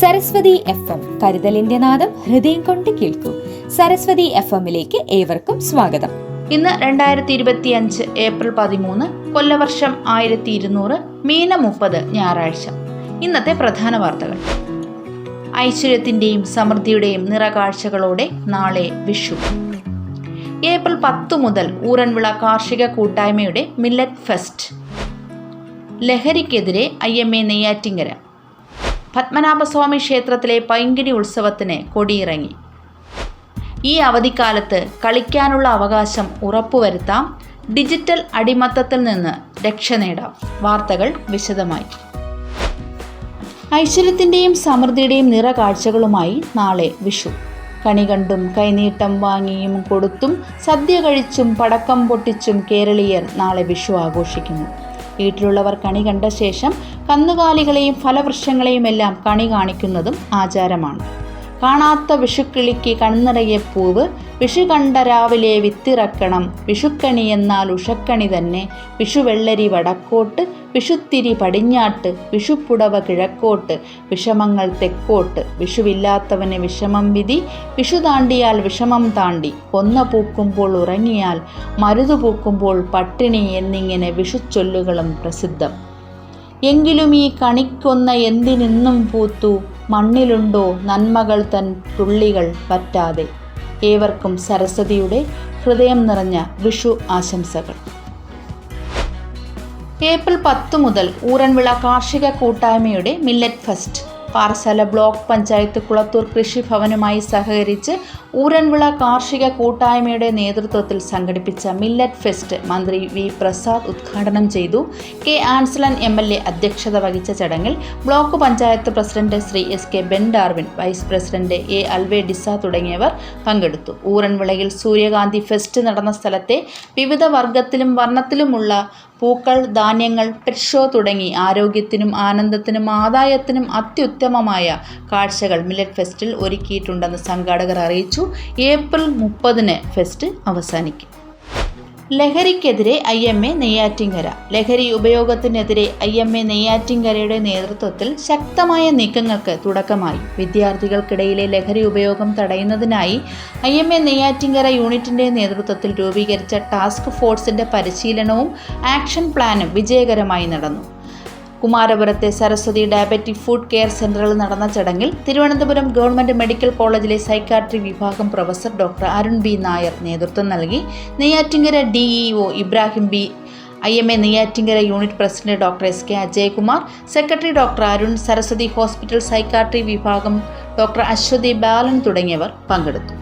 Saraswati F M കരുതലിന്റെ നാദം ഹൃദയം കൊണ്ട് കേൾക്കൂ. സരസ്വതി എഫ് എമ്മിലേക്ക് ഏവർക്കും സ്വാഗതം. ഇന്ന് രണ്ടായിരത്തി ഇരുപത്തി അഞ്ച് ഏപ്രിൽ പതിമൂന്ന് കൊല്ലവർഷം ആയിരത്തി ഇരുന്നൂറ് മീന മുപ്പത് ഞായറാഴ്ച. ഇന്നത്തെ പ്രധാന വാർത്തകൾ. ഐശ്വര്യത്തിന്റെയും സമൃദ്ധിയുടെയും നിറകാഴ്ചകളോടെ നാളെ വിഷു. ഏപ്രിൽ പത്ത് മുതൽ ഊറൻവിള കാർഷിക കൂട്ടായ്മയുടെ മില്ലറ്റ് ഫെസ്റ്റ്. ലഹരിക്കെതിരെ I M A Neyyattinkara. Padmanabhaswamy ക്ഷേത്രത്തിലെ പൈങ്കിടി ഉത്സവത്തിന് കൊടിയിറങ്ങി. ഈ അവധിക്കാലത്ത് കളിക്കാനുള്ള അവകാശം ഉറപ്പുവരുത്താം. ഡിജിറ്റൽ അടിമത്തത്തിൽ നിന്ന് രക്ഷ നേടാം. വാർത്തകൾ വിശദമായി. ഐശ്വര്യത്തിന്റെയും സമൃദ്ധിയുടെയും നിറകാഴ്ചകളുമായി നാളെ വിഷു. കണി കണ്ടും കൈനീട്ടം വാങ്ങിയും കൊടുത്തും സദ്യ കഴിച്ചും പടക്കം പൊട്ടിച്ചും കേരളീയർ നാളെ വിഷു ആഘോഷിക്കുന്നു. വീട്ടിലുള്ളവർ കണി കണ്ട ശേഷം കന്നുകാലികളെയും ഫലവൃക്ഷങ്ങളെയും എല്ലാം കണി കാണിക്കുന്നതും ആചാരമാണ് കാണാത്ത വിഷുക്കിളിക്ക് കണ്ണിറയെ പൂവ് വിഷു കണ്ട രാവിലെ വിത്തിറക്കണം. വിഷുക്കണി എന്നാൽ ഉഷക്കണി തന്നെ. വിഷുവെള്ളരി വടക്കോട്ട് വിഷുത്തിരി പടിഞ്ഞാട്ട് വിഷുപ്പുടവ കിഴക്കോട്ട് വിഷമങ്ങൾ തെക്കോട്ട്. വിഷുവില്ലാത്തവന് വിഷമം വിധി വിഷു താണ്ടിയാൽ വിഷമം താണ്ടി. കൊന്ന പൂക്കുമ്പോൾ ഉറങ്ങിയാൽ മരുതു പൂക്കുമ്പോൾ പട്ടിണി എന്നിങ്ങനെ വിഷുച്ചൊല്ലുകളും പ്രസിദ്ധം. എങ്കിലും ഈ കണിക്കൊന്ന എന്തിനെന്നും പൂത്തു? മണ്ണിലുണ്ടോ നന്മകൾ തൻ തുള്ളികൾ പറ്റാതെ. ഏവർക്കും സരസ്വതിയുടെ ഹൃദയം നിറഞ്ഞ വിഷു ആശംസകൾ. ഏപ്രിൽ പത്ത് മുതൽ ഊരൻവിള കാർഷിക കൂട്ടായ്മയുടെ millet fest. Parassala block panchayat Kulathur കൃഷിഭവനുമായി സഹകരിച്ച് ഊരൻവിള കാർഷിക കൂട്ടായ്മയുടെ നേതൃത്വത്തിൽ സംഘടിപ്പിച്ച മില്ലറ്റ് ഫെസ്റ്റ് മന്ത്രി വി പ്രസാദ് ഉദ്ഘാടനം ചെയ്തു. K Ansalan M L A അധ്യക്ഷത വഹിച്ച ചടങ്ങിൽ block panchayat president Shri S K Ben Darwin vice president A Alvey Desa തുടങ്ങിയവർ പങ്കെടുത്തു. ഊരൻവിളയിൽ സൂര്യകാന്തി ഫെസ്റ്റ് നടന്ന സ്ഥലത്തെ വിവിധ വർഗത്തിലും വർണത്തിലുമുള്ള പൂക്കൾ ധാന്യങ്ങൾ പെറ്റ് ഷോ തുടങ്ങി ആരോഗ്യത്തിനും ആനന്ദത്തിനും ആദായത്തിനും അത്യുത്തമമായ കാഴ്ചകൾ മില്ലറ്റ് ഫെസ്റ്റിൽ ഒരുക്കിയിട്ടുണ്ടെന്ന് സംഘാടകർ അറിയിച്ചു. ഏപ്രിൽ മുപ്പതിന് ഫെസ്റ്റ് അവസാനിക്കും. ലഹരിക്കെതിരെ ഐ എം എ നെയ്യാറ്റിങ്കര ലഹരി ഉപയോഗത്തിനെതിരെ ഐ എം എ നെയ്യാറ്റിങ്കരയുടെ നേതൃത്വത്തിൽ ശക്തമായ നീക്കങ്ങൾക്ക് തുടക്കമായി. വിദ്യാർത്ഥികൾക്കിടയിലെ ലഹരി ഉപയോഗം തടയുന്നതിനായി ഐ എം എ നെയ്യാറ്റിങ്കര യൂണിറ്റിന്റെ നേതൃത്വത്തിൽ രൂപീകരിച്ച ടാസ്ക് ഫോഴ്സിന്റെ പരിശീലനവും ആക്ഷൻ പ്ലാനും വിജയകരമായി നടന്നു. കുമാരപുരത്തെ സരസ്വതി ഡയബറ്റിക് ഫുഡ് കെയർ സെന്ററിൽ നടന്ന ചടങ്ങിൽ തിരുവനന്തപുരം ഗവൺമെന്റ് മെഡിക്കൽ കോളേജിലെ സൈക്കാട്രി വിഭാഗം professor doctor Arun B Nair നേതൃത്വം നൽകി. Neyyattinkara DEO Ibrahim B I M A Neyyattinkara unit president doctor S K Ajaykumar secretary doctor Arun Saraswathi hospital psychiatry വിഭാഗം doctor Aswathi Balan തുടങ്ങിയവർ പങ്കെടുത്തു.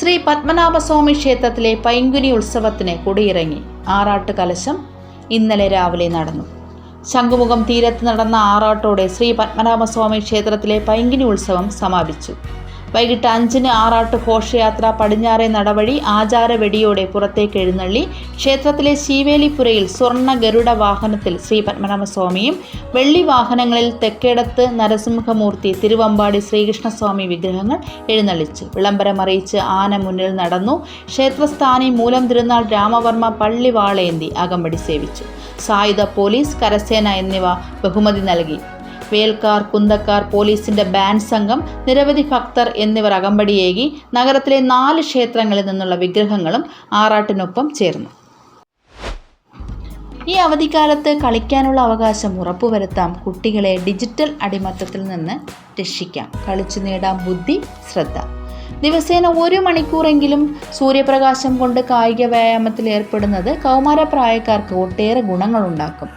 ശ്രീ പത്മനാഭസ്വാമി ക്ഷേത്രത്തിലെ പൈങ്കുനി ഉത്സവത്തിന് കൊടിയിറങ്ങി. ആറാട്ട് കലശം ഇന്നലെ രാവിലെ നടന്നു. ശംഖുമുഖം തീരത്ത് നടന്ന ആറാട്ടോടെ ശ്രീ പത്മനാഭസ്വാമി ക്ഷേത്രത്തിലെ പൈങ്കിനി ഉത്സവം സമാപിച്ചു വൈകിട്ട് അഞ്ചിന് ആറാട്ട് ഘോഷയാത്ര പടിഞ്ഞാറേ നടവഴി ആചാര വെടിയോടെ പുറത്തേക്ക് എഴുന്നള്ളി. ക്ഷേത്രത്തിലെ ശീവേലിപ്പുരയിൽ സ്വർണ ഗരുഡ വാഹനത്തിൽ ശ്രീ പത്മനാഭസ്വാമിയും വെള്ളി വാഹനങ്ങളിൽ തെക്കേടത്ത് നരസിംഹമൂർത്തി തിരുവമ്പാടി ശ്രീകൃഷ്ണസ്വാമി വിഗ്രഹങ്ങൾ എഴുന്നള്ളിച്ചു. വിളംബരം അറിയിച്ച് ആന മുന്നിൽ നടന്നു. ക്ഷേത്രസ്ഥാനി മൂലം തിരുനാൾ രാമവർമ്മ പള്ളി വാളേന്തി അകമ്പടി സേവിച്ചു. സായുധ പോലീസ് കരസേന എന്നിവ ബഹുമതി നൽകി. വേൽക്കാർ കുന്തക്കാർ പോലീസിന്റെ ബാൻഡ് സംഘം നിരവധി ഭക്തർ എന്നിവർ അകമ്പടിയേകി നഗരത്തിലെ നാല് ക്ഷേത്രങ്ങളിൽ നിന്നുള്ള വിഗ്രഹങ്ങളും ആറാട്ടിനൊപ്പം ചേർന്നു. ഈ അവധിക്കാലത്ത് കളിക്കാനുള്ള അവകാശം ഉറപ്പുവരുത്താം. കുട്ടികളെ ഡിജിറ്റൽ അടിമത്തത്തിൽ നിന്ന് രക്ഷിക്കാം. കളിച്ചു നേടാം ബുദ്ധി ശ്രദ്ധ. ദിവസേന ഒരു മണിക്കൂറെങ്കിലും സൂര്യപ്രകാശം കൊണ്ട് കായിക വ്യായാമത്തിൽ ഏർപ്പെടുന്നത് കൗമാരപ്രായക്കാർക്ക് ഒട്ടേറെ ഗുണങ്ങളുണ്ടാക്കും.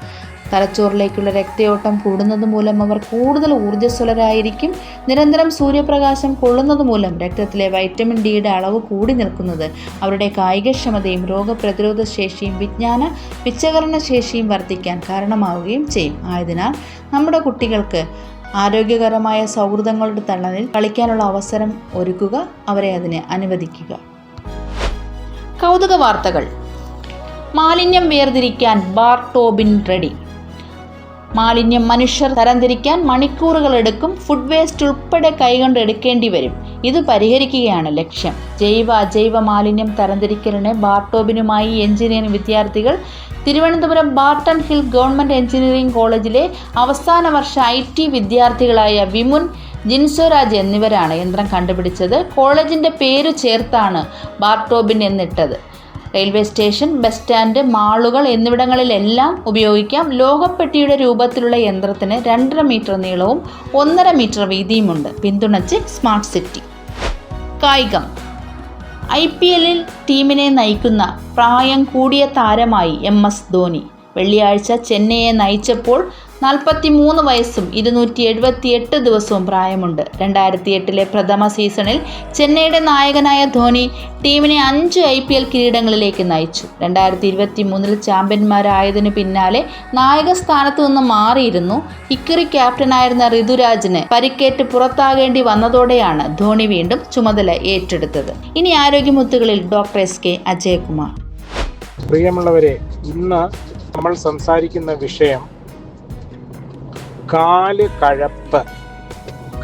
തലച്ചോറിലേക്കുള്ള രക്തയോട്ടം കൂടുന്നത് മൂലം അവർ കൂടുതൽ ഊർജസ്വലരായിരിക്കും. നിരന്തരം സൂര്യപ്രകാശം കൊള്ളുന്നത് മൂലം രക്തത്തിലെ വൈറ്റമിൻ ഡിയുടെ അളവ് കൂടി നിൽക്കുന്നത്. അവരുടെ കായികക്ഷമതയും രോഗപ്രതിരോധ ശേഷിയും വിജ്ഞാന വിച്ചകരണ ശേഷിയും വർദ്ധിക്കാൻ കാരണമാവുകയും ചെയ്യും. ആയതിനാൽ നമ്മുടെ കുട്ടികൾക്ക് ആരോഗ്യകരമായ സൗഹൃദങ്ങളുടെ തണലിൽ കളിക്കാനുള്ള അവസരം ഒരുക്കുക അവരെ അതിനെ അനുവദിക്കുക. കൗതുക വാർത്തകൾ മാലിന്യം വേർതിരിക്കാൻ ബാർ ടോബിൻ റെഡി. മാലിന്യം മനുഷ്യർ തരംതിരിക്കാൻ മണിക്കൂറുകൾ എടുക്കും ഫുഡ് വേസ്റ്റ് ഉൾപ്പെടെ കൈകൊണ്ട് എടുക്കേണ്ടി വരും. ഇത് പരിഹരിക്കുകയാണ് ലക്ഷ്യം. ജൈവ അജൈവ മാലിന്യം തരംതിരിക്കലിന് ബാർട്ടോബിനുമായി എഞ്ചിനീയറിംഗ് വിദ്യാർത്ഥികൾ Thiruvananthapuram Barton Hill government engineering കോളേജിലെ അവസാന വർഷ ഐ ടി വിദ്യാർത്ഥികളായ വിമുൻ ജിൻസോരാജ് എന്നിവരാണ് യന്ത്രം കണ്ടുപിടിച്ചത്. കോളേജിന്റെ പേര് ചേർത്താണ് ബാർട്ടോബിൻ എന്നിട്ടത്. റെയിൽവേ സ്റ്റേഷൻ ബസ് സ്റ്റാൻഡ് മാളുകൾ എന്നിവിടങ്ങളിലെല്ലാം ഉപയോഗിക്കാം. ലോകപ്പെട്ടിയുടെ രൂപത്തിലുള്ള യന്ത്രത്തിന് രണ്ടര മീറ്റർ നീളവും ഒന്നര മീറ്റർ വീതിയുമുണ്ട്. പിന്തുണച്ച് സ്മാർട്ട് സിറ്റി. കായികം. ഐ പി എല്ലിൽ ടീമിനെ നയിക്കുന്ന പ്രായം കൂടിയ താരമായി എം എസ് ധോനി വെള്ളിയാഴ്ച ചെന്നൈയെ നയിച്ചപ്പോൾ നാൽപ്പത്തി മൂന്ന് വയസ്സും ഇരുന്നൂറ്റി എഴുപത്തി എട്ട് ദിവസവും പ്രായമുണ്ട്. രണ്ടായിരത്തി എട്ടിലെ പ്രഥമ സീസണിൽ ചെന്നൈയുടെ നായകനായ ധോണി ടീമിനെ അഞ്ച് ഐ പി എൽ കിരീടങ്ങളിലേക്ക് നയിച്ചു. രണ്ടായിരത്തി ഇരുപത്തി മൂന്നിൽ ചാമ്പ്യന്മാരായതിനു പിന്നാലെ നായക സ്ഥാനത്തു നിന്ന് മാറിയിരുന്നു. ഇക്കുറി ക്യാപ്റ്റനായിരുന്ന ഋതുരാജിന് പരിക്കേറ്റ് പുറത്താകേണ്ടി വന്നതോടെയാണ് ധോണി വീണ്ടും ചുമതല ഏറ്റെടുത്തത്. ഇനി ആരോഗ്യമുത്തുകളിൽ ഡോക്ടർ എസ് കെ അജയകുമാർ. പ്രിയമുള്ളവരെ ഇന്ന് നമ്മൾ സംസാരിക്കുന്ന വിഷയം കാൽ കഴപ്പ്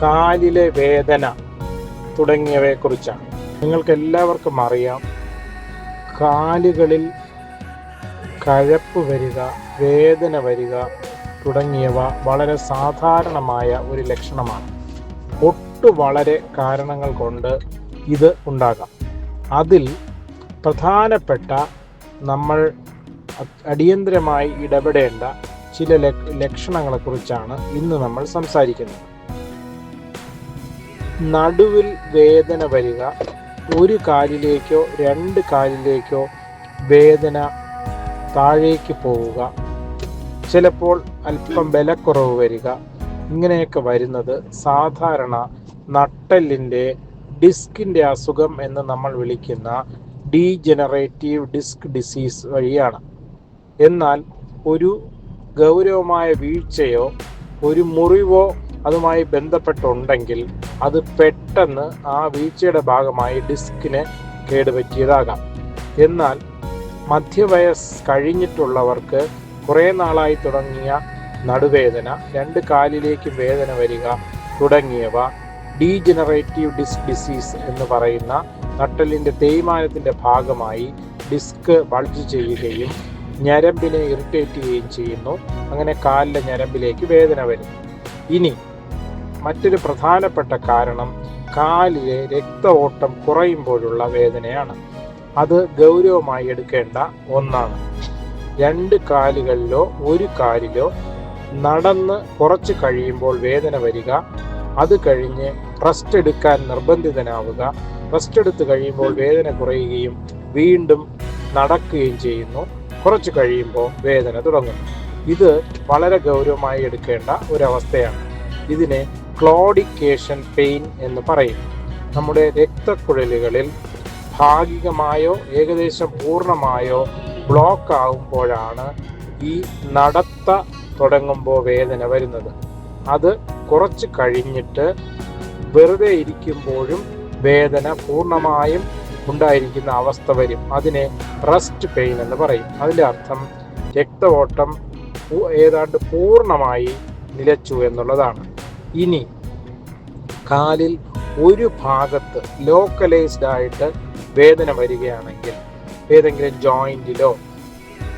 കാലിലെ വേദന തുടങ്ങിയവയെ കുറിച്ചാണ്. നിങ്ങൾക്ക് എല്ലാവർക്കും അറിയാം കാലുകളിൽ കഴപ്പ് വരിക വേദന വരിക തുടങ്ങിയവ വളരെ സാധാരണമായ ഒരു ലക്ഷണമാണ്. ഒട്ടു വളരെ കാരണങ്ങൾ കൊണ്ട് ഇത് ഉണ്ടാകാം. അതിൽ പ്രധാനപ്പെട്ട നമ്മൾ അടിയന്തരമായി ഇടപെടേണ്ട ചില ലക്ഷണങ്ങളെക്കുറിച്ചാണ് ഇന്ന് നമ്മൾ സംസാരിക്കുന്നത്. നടുവിൽ വേദന വരിക ഒരു കാലിലേക്കോ രണ്ട് കാലിലേക്കോ വേദന താഴേക്ക് പോവുക ചിലപ്പോൾ അല്പം ബലക്കുറവ് വരിക ഇങ്ങനെയൊക്കെ വരുന്നത് സാധാരണ നട്ടെല്ലിന്റെ ഡിസ്കിന്റെ അസുഖം എന്ന് നമ്മൾ വിളിക്കുന്ന ഡീജനറേറ്റീവ് ഡിസ്ക് ഡിസീസ് വഴിയാണ്. എന്നാൽ ഒരു ഗൗരവമായ വീഴ്ചയോ ഒരു മുറിവോ അതുമായി ബന്ധപ്പെട്ടുണ്ടെങ്കിൽ അത് പെട്ടെന്ന് ആ വീഴ്ചയുടെ ഭാഗമായി ഡിസ്കിനെ കേടുപറ്റിയതാകാം. എന്നാൽ മധ്യവയസ് കഴിഞ്ഞിട്ടുള്ളവർക്ക് കുറേ നാളായി തുടങ്ങിയ നടുവേദന രണ്ട് കാലിലേക്ക് വേദന വരിക തുടങ്ങിയവ ഡീജനറേറ്റീവ് ഡിസ്ക് ഡിസീസ് എന്ന് പറയുന്ന നട്ടലിന്റെ തേയ്മാനത്തിന്റെ ഭാഗമായി ഡിസ്ക് ബൾജ് ചെയ്യുകയും ഞരമ്പിനെ ഇറിറ്റേറ്റ് ചെയ്യുകയും ചെയ്യുന്നു. അങ്ങനെ കാലിലെ ഞരമ്പിലേക്ക് വേദന വരുന്നു. ഇനി മറ്റൊരു പ്രധാനപ്പെട്ട കാരണം കാലിലെ രക്ത ഓട്ടം കുറയുമ്പോഴുള്ള വേദനയാണ്. അത് ഗൗരവമായി എടുക്കേണ്ട ഒന്നാണ്. രണ്ട് കാലുകളിലോ ഒരു കാലിലോ നടന്ന് കുറച്ച് കഴിയുമ്പോൾ വേദന വരിക. അത് കഴിഞ്ഞ് റെസ്റ്റ് എടുക്കാൻ നിർബന്ധിതനാവുക. റെസ്റ്റ് എടുത്ത് കഴിയുമ്പോൾ വേദന കുറയുകയും വീണ്ടും നടക്കുകയും ചെയ്യുന്നു. കുറച്ച് കഴിയുമ്പോൾ വേദന തുടങ്ങും. ഇത് വളരെ ഗൗരവമായി എടുക്കേണ്ട ഒരവസ്ഥയാണ്. ഇതിനെ ക്ലോഡിക്കേഷൻ പെയിൻ എന്ന് പറയും. നമ്മുടെ രക്തക്കുഴലുകളിൽ ഭാഗികമായോ ഏകദേശം പൂർണമായോ ബ്ലോക്ക് ആകുമ്പോഴാണ് ഈ നടത്ത തുടങ്ങുമ്പോൾ വേദന വരുന്നത്. അത് കുറച്ച് കഴിഞ്ഞിട്ട് വെറുതെ ഇരിക്കുമ്പോഴും വേദന പൂർണമായും ഉണ്ടായിരിക്കുന്ന അവസ്ഥ വരും. അതിനെ റെസ്റ്റ് പെയിൻ എന്ന് പറയും. അതിന്റെ അർത്ഥം രക്ത ഓട്ടം ഏതാണ്ട് പൂർണമായി നിലച്ചു എന്നുള്ളതാണ്. ഇനി കാലിൽ ഒരു ഭാഗത്ത് ലോക്കലൈസ്ഡ് ആയിട്ട് വേദന വരികയാണെങ്കിൽ ഏതെങ്കിലും ജോയിന്റിലോ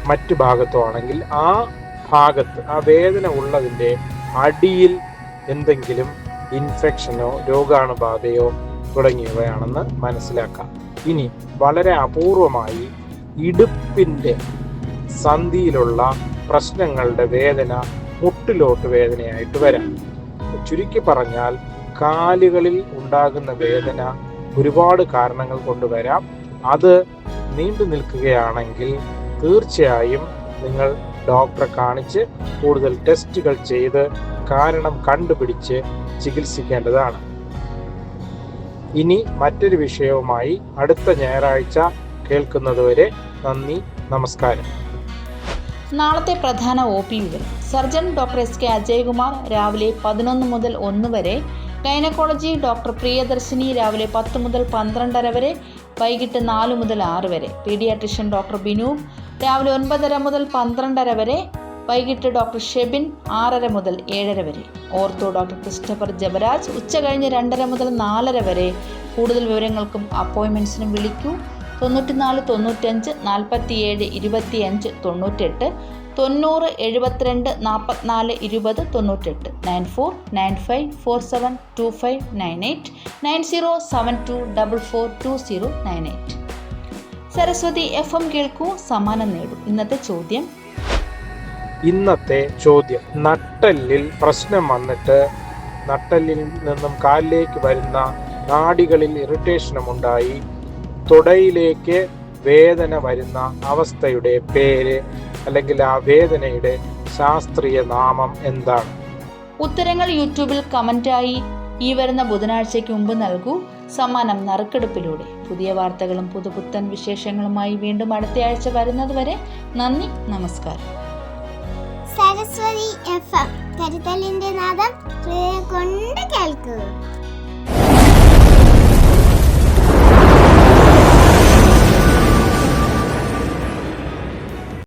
മറ്റു ഭാഗത്തോ ആണെങ്കിൽ ആ ഭാഗത്ത് ആ വേദന ഉള്ളതിന്റെ അടിയിൽ എന്തെങ്കിലും ഇൻഫെക്ഷനോ രോഗാണുബാധയോ തുടങ്ങിയവയാണെന്ന് മനസ്സിലാക്കാം. ഇനി വളരെ അപൂർവമായി ഇടുപ്പിന്റെ സന്ധിയിലുള്ള പ്രശ്നങ്ങളുടെ വേദന മുട്ടിലോട്ട് വേദനയായിട്ട് വരാം. ചുരുക്കി പറഞ്ഞാൽ കാലുകളിൽ ഉണ്ടാകുന്ന വേദന ഒരുപാട് കാരണങ്ങൾ കൊണ്ട് വരാം. അത് നീണ്ടു നിൽക്കുകയാണെങ്കിൽ തീർച്ചയായും നിങ്ങൾ ഡോക്ടറെ കാണിച്ച് കൂടുതൽ ടെസ്റ്റുകൾ ചെയ്ത് കാരണം കണ്ടുപിടിച്ച് ചികിത്സിക്കേണ്ടതാണ്. ഇനി മറ്റൊരു വിഷയവുമായി അടുത്ത ഞായറാഴ്ച കേൾക്കുന്നതുവരെ നന്ദി നമസ്കാരം. നാളത്തെ പ്രധാന ഒ പി വിവരം surgeon doctor S K Ajaykumar രാവിലെ പതിനൊന്ന് മുതൽ ഒന്ന് വരെ ഗൈനക്കോളജി ഡോക്ടർ പ്രിയദർശിനി രാവിലെ പത്ത് മുതൽ പന്ത്രണ്ടര വരെ വൈകിട്ട് നാല് മുതൽ ആറ് വരെ. പീഡിയാട്രിഷ്യൻ ഡോക്ടർ ബിനു രാവിലെ ഒൻപതര മുതൽ പന്ത്രണ്ടര വരെ വൈകിട്ട് ഡോക്ടർ ഷെബിൻ ആറര മുതൽ ഏഴര വരെ. ഓർത്തോ ഡോക്ടർ ക്രിസ്റ്റഫർ ജബരാജ് ഉച്ച കഴിഞ്ഞ് രണ്ടര മുതൽ നാലര വരെ. കൂടുതൽ വിവരങ്ങൾക്കും അപ്പോയിൻമെന്റ്സിനും വിളിക്കൂ. തൊണ്ണൂറ്റിനാല് തൊണ്ണൂറ്റഞ്ച് നാൽപ്പത്തിയേഴ് ഇരുപത്തിയഞ്ച് തൊണ്ണൂറ്റെട്ട് തൊണ്ണൂറ് എഴുപത്തിരണ്ട് നാൽപ്പത്തിനാല് ഇരുപത് തൊണ്ണൂറ്റെട്ട്. Nine four nine five four seven two five nine eight nine zero seven two double four two zero nine eight. Saraswathi F M കേൾക്കൂ സമ്മാനം നേടൂ. ഇന്നത്തെ ചോദ്യം ഇന്നത്തെ ചോദ്യം. നട്ടെല്ലിൽ പ്രശ്നം വന്നിട്ട് നട്ടെല്ലിൽ നിന്നും കാലിലേക്ക് വരുന്ന നാടികളിൽ ഇറിറ്റേഷനും ഉണ്ടായി. തുടയിലേക്ക് വേദന വരുന്ന അവസ്ഥയുടെ പേര് അല്ലെങ്കിൽ ആ വേദനയുടെ ശാസ്ത്രീയ നാമം എന്താണ്? ഉത്തരങ്ങൾ യൂട്യൂബിൽ കമന്റായി ഈ വരുന്ന ബുധനാഴ്ചയ്ക്ക് മുമ്പ് നൽകൂ. സമ്മാനം നറുക്കെടുപ്പിലൂടെ. പുതിയ വാർത്തകളും പുതുപുത്തൻ വിശേഷങ്ങളുമായി വീണ്ടും അടുത്തയാഴ്ച വരുന്നതുവരെ നന്ദി നമസ്കാരം. Saraswathi F M. കരുതലിന്റെ നാദം കൊണ്ട് കേൾക്കൂ